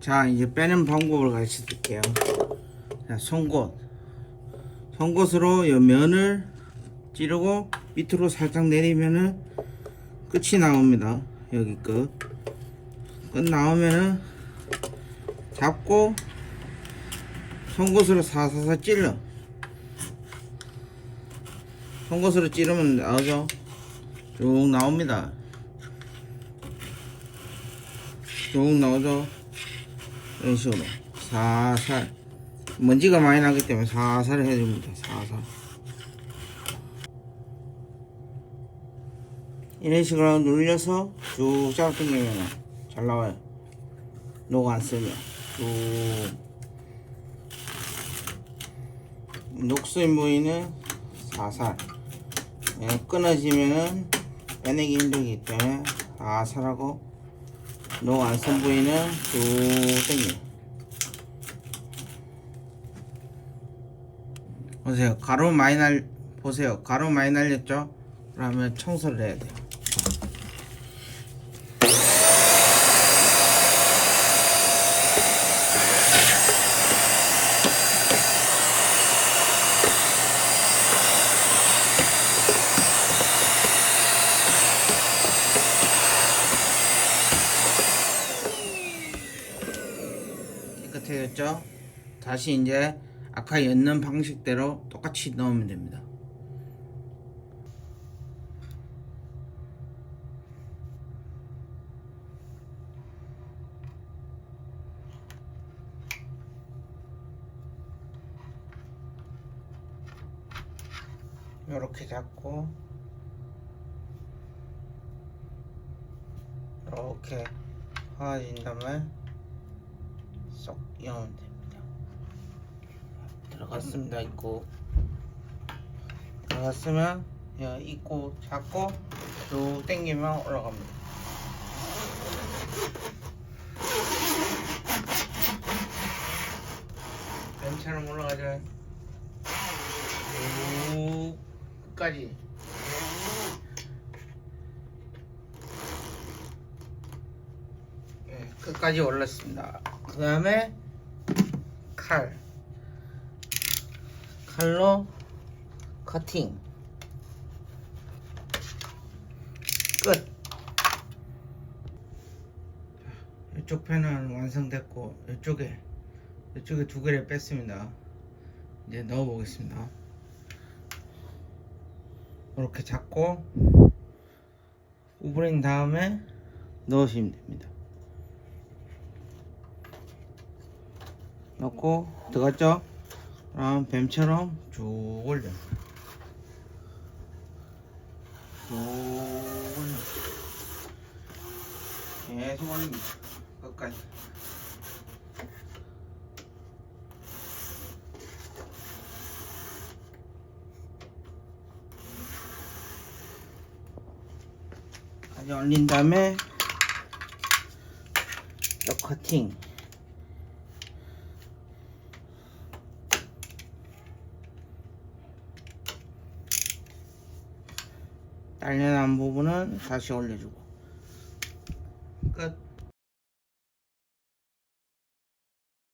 자 이제 빼는 방법을 가르쳐 드릴게요. 자 송곳. 송곳으로 요 면을 찌르고 밑으로 살짝 내리면은 끝이 나옵니다. 여기 끝. 끝 나오면은 잡고 송곳으로 사사사 찔러. 송곳으로 찌르면 나오죠? 쭉 나옵니다. 쭉 나오죠 이런 식으로. 살살. 먼지가 많이 나기 때문에 살살 해줍니다. 살살. 이런 식으로 눌려서 쭉 잡아당기면 잘 나와요. 녹안 쓰면. 쭉. 녹슬 부위는 살살. 예, 끊어지면은 빼내기 힘들기 때문에 살살하고 녹안쭉 당겨 보세요. 가루 많이 날 보세요. 가루 많이 날렸죠? 그러면 청소를 해야 돼요 깨끗해졌죠? 다시 이제 아까 였는 방식대로 똑같이 넣으면 됩니다. 이렇게 잡고 이렇게 화진 다음에 쏙 이으면 됩니다. 들어갔습니다. 있고 들어갔으면 야, 있고 잡고 쭉 당기면 올라갑니다. 뱀처럼 올라가죠. 쭉 끝까지. 예, 끝까지 올랐습니다. 그 다음에 칼. 칼로 커팅. 끝. 이쪽 편은 완성됐고 이쪽에 이쪽에 두 개를 뺐습니다. 이제 넣어 보겠습니다. 이렇게 잡고 구부린 다음에 넣으시면 됩니다. 넣고 들어갔죠? 그럼 뱀처럼 쭉 올려. 쭉 올려. 계속 올립니다. 끝까지. 까지 올린 다음에 또 커팅. 단련한 부분은 다시 올려주고. 끝.